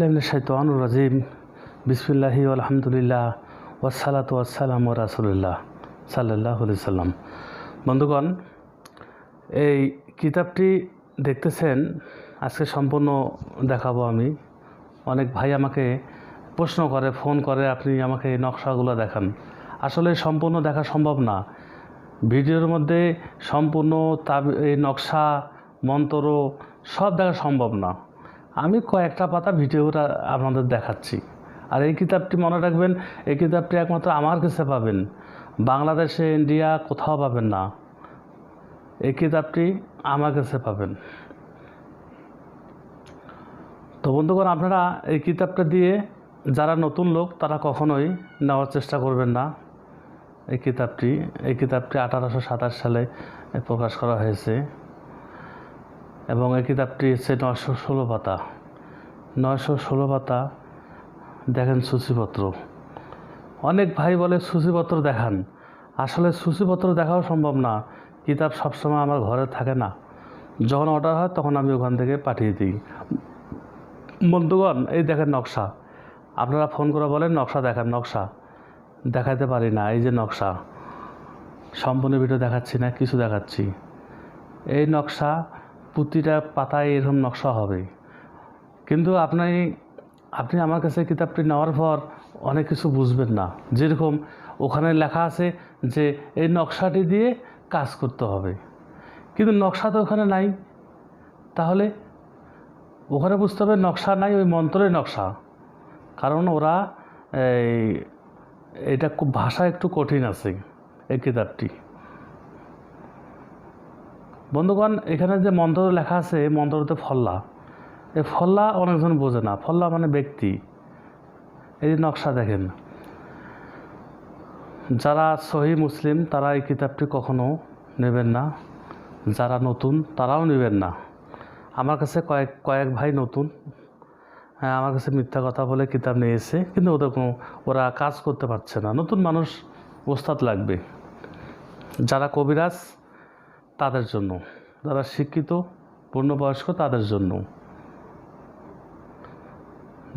শাইতান রাজিম। বিসমিল্লাহি আলহামদুলিল্লাহ ওয়াসালাত ওয়াসালাম ও রাসুলিল্লাহ সাল্লাহ সাল্লাম। বন্ধুগণ, এই কিতাবটি দেখতেছেন, আজকে সম্পূর্ণ দেখাবো আমি। অনেক ভাই আমাকে প্রশ্ন করে, ফোন করে, আপনি আমাকে এই নকশাগুলো দেখান। আসলে সম্পূর্ণ দেখা সম্ভব না। ভিডিওর মধ্যে সম্পূর্ণ তাব এই নকশা মন্ত্র সব দেখা সম্ভব না। আমি কয়েকটা পাতা ভিডিওটা আপনাদের দেখাচ্ছি। আর এই কিতাবটি মনে রাখবেন, এই কিতাবটি একমাত্র আমার কাছে পাবেন। বাংলাদেশে, ইন্ডিয়া কোথাও পাবেন না। এই কিতাবটি আমার কাছে পাবেন। তো বন্ধুগণ, আপনারা এই কিতাবটা দিয়ে যারা নতুন লোক, তারা কখনোই নেওয়ার চেষ্টা করবেন না। এই কিতাবটি এই কিতাবটি আঠারোশো সাতাশ সালে প্রকাশ করা হয়েছে। এবং এই কিতাবটি হচ্ছে নশো ষোলো পাতা। নয়শো ষোলো পাতা দেখেন সূচিপত্র অনেক ভাই বলে সূচিপত্র দেখান। আসলে সূচিপত্র দেখাও সম্ভব না। কিতাব সবসময় আমার ঘরে থাকে না। যখন অর্ডার হয় তখন আমি ওখান থেকে পাঠিয়ে দিই। বন্ধুগণ, এই দেখেন নকশা। আপনারা ফোন করে বলেন, নকশা দেখান, নকশা। দেখাতে পারি না, এই যে নকশা। সম্পূর্ণ ভিডিও দেখাচ্ছি না, কিছু দেখাচ্ছি। এই নকশা প্রতিটা পাতায় এরকম নকশা হবে। কিন্তু আপনি আপনি আমার কাছে কিতাবটি নেওয়ার পর অনেক কিছু বুঝবেন না। যেরকম ওখানে লেখা আছে যে, এই নকশাটি দিয়ে কাজ করতে হবে। কিন্তু নকশা তো ওখানে নাই। তাহলে ওখানে বুঝতে হবে নকশা নাই, ওই মন্ত্রের নকশা। কারণ ওরা এই, এটা খুব ভাষা একটু কঠিন আছে এই কিতাবটি। বন্ধুগণ, এখানে যে মন্ত্র লেখা আছে মন্ত্রতে ফল্লা। এই ফল্লা অনেকজন বোঝে না, ফল্লা মানে ব্যক্তি। এই নকশা দেখেন। যারা সহি মুসলিম, তারা এই কিতাবটি কখনো নেবেন না। যারা নতুন, তারাও নেবেন না। আমার কাছে কয়েক কয়েক ভাই নতুন। হ্যাঁ আমার কাছে মিথ্যা কথা বলে কিতাব নিয়ে এসে কিন্তু ওদের কোনো, ওরা কাজ করতে পারছে না। নতুন মানুষ ওস্তাদ লাগবে। যারা কবিরাজ, তাদের জন্য। যারা শিক্ষিত, পূর্ণবয়স্ক, তাদের জন্য।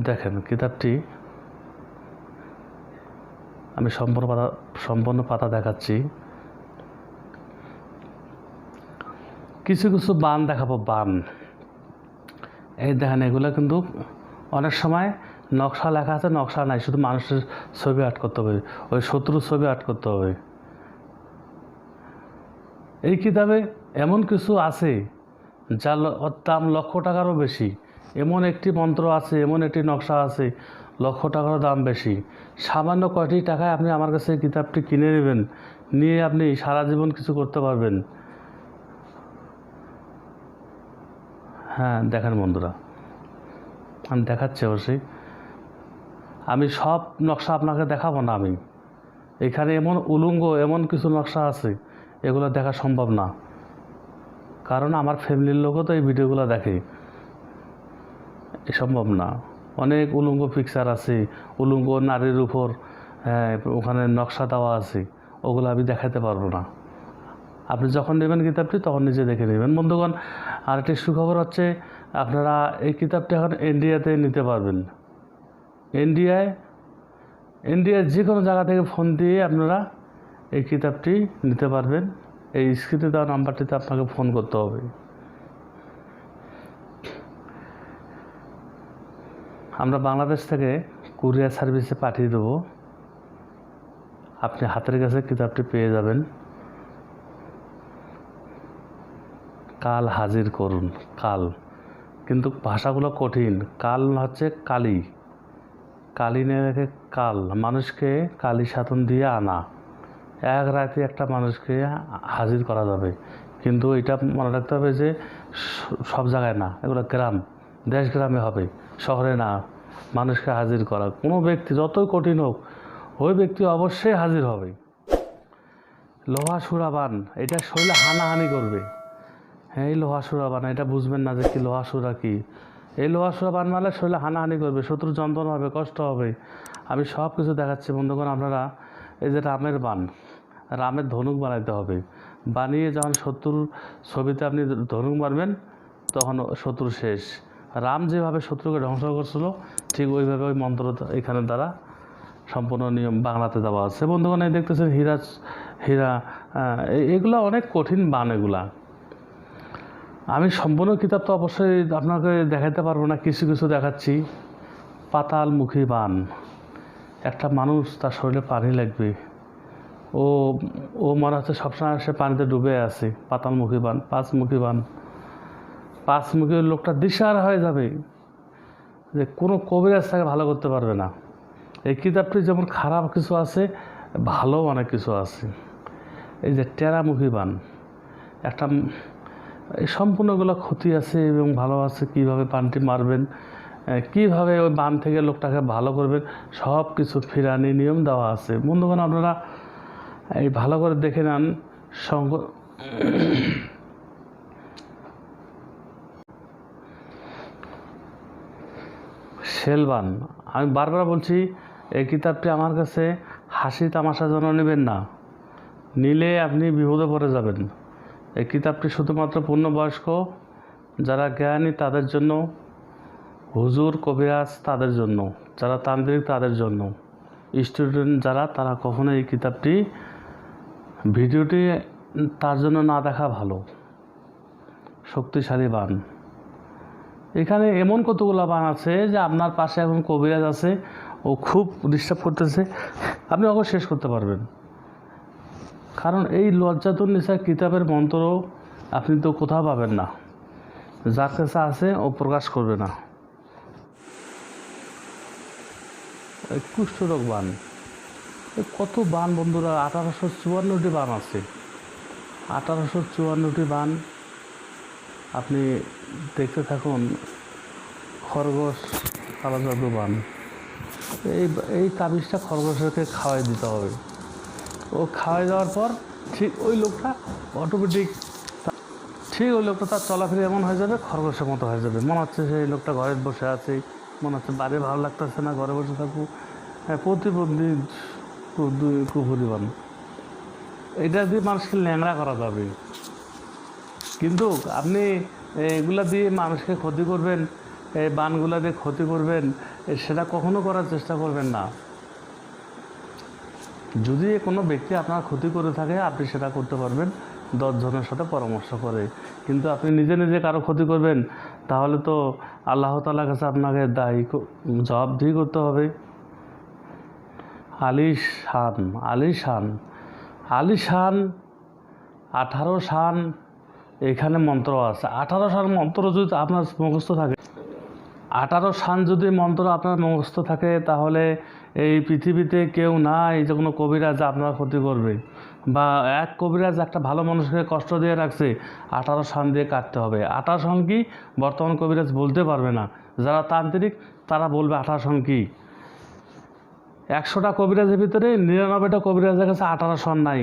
দেখেন, কিতাবটি আমি সম্পূর্ণ পাতা সম্পূর্ণ পাতা দেখাচ্ছি। কিছু কিছু বান দেখাবো, বান। এই দেখেন, এগুলো কিন্তু অনেক সময় নকশা লেখা আছে, নকশা নাই, শুধু মানুষের ছবি আর্ট করতে হবে, ওই শত্রুর ছবি আর্ট করতে হবে। এই কিতাবে এমন কিছু আছে, যা দাম লক্ষ টাকারও বেশি। এমন একটি মন্ত্র আছে, এমন একটি নকশা আছে, লক্ষ টাকারও দাম বেশি। সামান্য কয়টি টাকায় আপনি আমার কাছে কিতাবটি কিনে নেবেন, নিয়ে আপনি সারা জীবন কিছু করতে পারবেন। হ্যাঁ দেখেন বন্ধুরা, আমি দেখাচ্ছি অবশ্যই। আমি সব নকশা আপনাকে দেখাবো না আমি। এখানে এমন উলঙ্গ, এমন কিছু নকশা আছে, এগুলো দেখা সম্ভব না। কারণ আমার ফ্যামিলির লোকও তো এই ভিডিওগুলো দেখে। সম্ভব না। অনেক উলঙ্গ পিকচার আছে উলঙ্গ নারীর উপর হ্যাঁ, ওখানে নকশা দেওয়া আছে ওগুলো আমি দেখাতে পারব না। আপনি যখন নেবেন কিতাবটি তখন নিজে দেখে নেবেন। বন্ধুগণ আর একটি সুখবর হচ্ছে আপনারা এই কিতাবটি এখন ইন্ডিয়াতে নিতে পারবেন। ইন্ডিয়ায় ইন্ডিয়ার যে কোনো জায়গা থেকে ফোন দিয়ে আপনারা এই কিতাবটি নিতে পারবেন। এই স্ক্রিনে দেওয়া নাম্বারটিতে আপনাকে ফোন করতে হবে। আমরা বাংলাদেশ থেকে কুরিয়ার সার্ভিসে পাঠিয়ে দেবো। আপনি হাতের কাছে কিতাবটি পেয়ে যাবেন। কাল হাজির করুন, কাল। কিন্তু ভাষাগুলো কঠিন। কাল হচ্ছে কালি। কালি নিয়ে রেখে কাল। মানুষকে কালি সাধন দিয়ে আনা। এক রাতে একটা মানুষকে হাজির করা যাবে। কিন্তু এটা মনে রাখতে হবে যে সব জায়গায় না, এগুলো গ্রাম। দেশ গ্রামে হবে, শহরে না, মানুষকে হাজির করা। কোনো ব্যক্তি যতই কঠিন হোক, ওই ব্যক্তি অবশ্যই হাজির হবে। লোহা সুরাবান এটা শরীরে হানাহানি করবে। হ্যাঁ এই লোহা সুরা বানা, এটা বুঝবেন না যে কি লোহা সুরা কি। এই লোহা সুরা বান মারলে শরীরে হানাহানি করবে শত্রু যন্ত্রণা হবে, কষ্ট হবে। আমি সব কিছু দেখাচ্ছি, বন্ধুগণ, আপনারা এই যে রামের বান, রামের ধনুক বানাইতে হবে। বানিয়ে যখন শত্রুর ছবিতে আপনি ধনুক মারবেন, তখন শত্রু শেষ। রাম যেভাবে শত্রুকে ধ্বংস করছিল, ঠিক ওইভাবে ওই মন্ত্র এখানে দ্বারা সম্পূর্ণ নিয়ম বাংলাতে দেওয়া আছে। বন্ধুগণ, এই দেখতেছেন হীরা হীরা এগুলা অনেক কঠিন বান এগুলা। আমি সম্পূর্ণ কিতাব তো অবশ্যই আপনাকে দেখাতে পারব না, কিছু কিছু দেখাচ্ছি। পাতালমুখী বান। একটা মানুষ তার শরীরে পানি লাগবে। ও ও মনে হচ্ছে সবসময় সে পানিতে ডুবে আছে পাতালমুখী বান পাঁচমুখী বান। পাঁচমুখী লোকটা দিশার হয়ে যাবে যে কোনো কবিরাজ তাকে ভালো করতে পারবে না। এই কিতাবটি যেমন খারাপ কিছু আছে, ভালো অনেক কিছু আছে। এই যে টেরামুখী বান, একটা এই সম্পূর্ণগুলো ক্ষতি আছে এবং ভালো আছে, কীভাবে পানটি মারবেন কীভাবে ওই বান থেকে লোকটাকে ভালো করবেন, সব কিছু ফিরানি নিয়ম দেওয়া আছে। বন্ধুগণ, আপনারা এই ভালো করে দেখে নেন সঙ্গ সেলবান আমি বারবার বলছি, এই কিতাবটি আমার কাছে হাসি তামাশার জন্য নেবেন না। নিলে আপনি বিপদে পড়ে যাবেন। এই কিতাবটি শুধুমাত্র পূর্ণবয়স্ক, যারা জ্ঞানী তাদের জন্য, হুজুর, কবিরাজ তাদের জন্য, যারা তান্ত্রিক তাদের জন্য। স্টুডেন্ট যারা, তারা কখনো এই কিতাবটি, ভিডিওটি তার জন্য না দেখা ভালো। শক্তিশালী বান। এখানে এমন কতগুলো বান আছে যে আপনার পাশে এখন কবিরাজ আছে, ও খুব ডিস্টার্ব করতেছে। আপনি ওকে শেষ করতে পারবেন। কারণ এই লজ্জাতুন নিসা কিতাবের মন্ত্র আপনি তো কোথাও পাবেন না। যার কাছে আছে, ও প্রকাশ করবে না। কুষ্ঠরোগ বান। কত বান বন্ধুরা, আঠারোশো চুয়ান্নটি বান আছে। আঠারোশো চুয়ান্নটি বান আপনি দেখতে থাকুন, খরগোশ কালো জাদু বান এই এই তাবিজটা খরগোশকে খাওয়াই দিতে হবে। ও খাওয়াই দেওয়ার পর ঠিক ওই লোকটা অটোমেটিক ঠিক ওই লোকটা তার চলাফেরা এমন হয়ে যাবে, খরগোশের মতো হয়ে যাবে। মনে হচ্ছে সেই লোকটা ঘরে বসে আছে, মনে হচ্ছে বাড়ি ভালো লাগতেছে না, ঘরে বসে থাকুক হ্যাঁ প্রতিবন্ধী কু- দুই কুফুরি বান এটা দিয়ে মানুষকে ল্যাংড়া করা যাবে। কিন্তু আপনি এগুলা দিয়ে মানুষকে ক্ষতি করবেন এই বানগুলা দিয়ে ক্ষতি করবেন সেটা কখনো করার চেষ্টা করবেন না। যদি কোনো ব্যক্তি আপনার ক্ষতি করে থাকে, আপনি সেটা করতে পারবেন, দশজনের সাথে পরামর্শ করে। কিন্তু আপনি নিজে নিজে কারও ক্ষতি করবেন, তাহলে তো আল্লাহ তালার কাছে আপনাকে দায়ী জবাবদিহি করতে হবে। আলিশান আলিশান আলিশান, আঠারো শান এখানে মন্ত্র আছে। আঠারো শান মন্ত্র যদি আপনার মুখস্থ থাকে, আঠারো শান যদি মন্ত্র আপনার মুখস্থ থাকে, তাহলে এই পৃথিবীতে কেউ নাই যে কোনো কবিরাজ আপনার ক্ষতি করবে। বা এক কবিরাজ একটা ভালো মানুষকে কষ্ট দিয়ে রাখছে, আঠারো শান দিয়ে কাটতে হবে। আঠারো শান কি বর্তমান কবিরাজ বলতে পারবে না। যারা তান্ত্রিক, তারা বলবে আঠারো শান কি। একশোটা কবিরাজের ভিতরে নিরানব্বইটা কবিরাজের কাছে আঠারো সন নাই,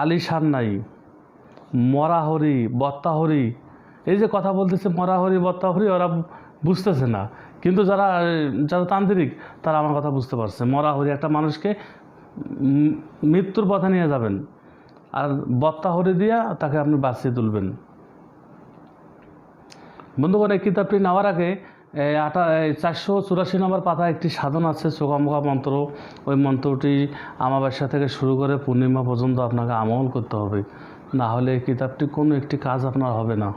আলি আলিশান নাই। মরাহরি, বত্তাহরি। এই যে কথা বলতেছে মরাহরি, বত্তাহরি, ওরা বুঝতেছে না। কিন্তু যারা যারা তান্ত্রিক, তারা আমার কথা বুঝতে পারছে। মরাহরি একটা মানুষকে মৃত্যুর পথে নিয়ে যাবেন। আর বত্তাহরি দিয়া তাকে আপনি বাঁচিয়ে তুলবেন। বন্ধুগণ, এই কিতাবটি নেওয়ার আগে আটা চারশো চুরাশি নম্বর পাতা একটি সাধন আছে চোখামোখা মন্ত্র। ওই মন্ত্রটি আমাবাস্যা থেকে শুরু করে পূর্ণিমা পর্যন্ত আপনাকে আমল করতে হবে। না হলে কিতাবটি কোনো একটি কাজ আপনার হবে না।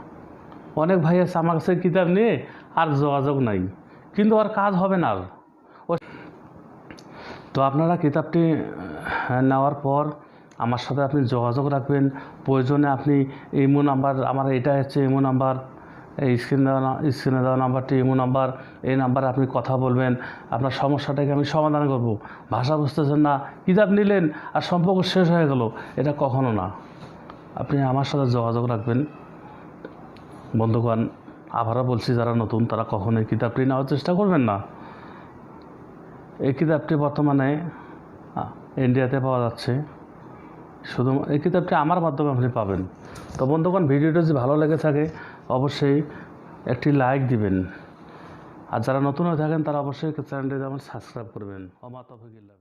অনেক ভাই আছে, আমার কাছে কিতাব নিয়ে আর যোগাযোগ নাই। কিন্তু আর কাজ হবে না আর। তো আপনারা কিতাবটি নেওয়ার পর আমার সাথে আপনি যোগাযোগ রাখবেন। প্রয়োজনে আপনি ইমো নাম্বার, আমার এটা হচ্ছে ইমো নাম্বার, এই স্ক্রিন দেওয়া স্ক্রিনে দেওয়া নাম্বারটি, ইমো নাম্বার, এই নাম্বারে আপনি কথা বলবেন। আপনার সমস্যাটাকে আমি সমাধান করব। ভাষা বুঝতেছেন না, কিতাব নিলেন আর সম্পর্ক শেষ হয়ে গেল, এটা কখনো না। আপনি আমার সাথে যোগাযোগ রাখবেন। বন্ধুগণ, আবারও বলছি, যারা নতুন, তারা কখনোই কিতাবটি নেওয়ার চেষ্টা করবেন না। এই কিতাবটি বর্তমানে ইন্ডিয়াতে পাওয়া যাচ্ছে। শুধু, এই কিতাবটি আমার মাধ্যমে আপনি পাবেন। তো বন্ধুগণ, ভিডিওটা যদি ভালো লেগে থাকে, অবশ্যই একটি লাইক দিবেন। আর যারা নতুন হয়ে থাকেন, তারা অবশ্যই চ্যানেলটি যেমন সাবস্ক্রাইব করবেন। অমাতফিকিল্লা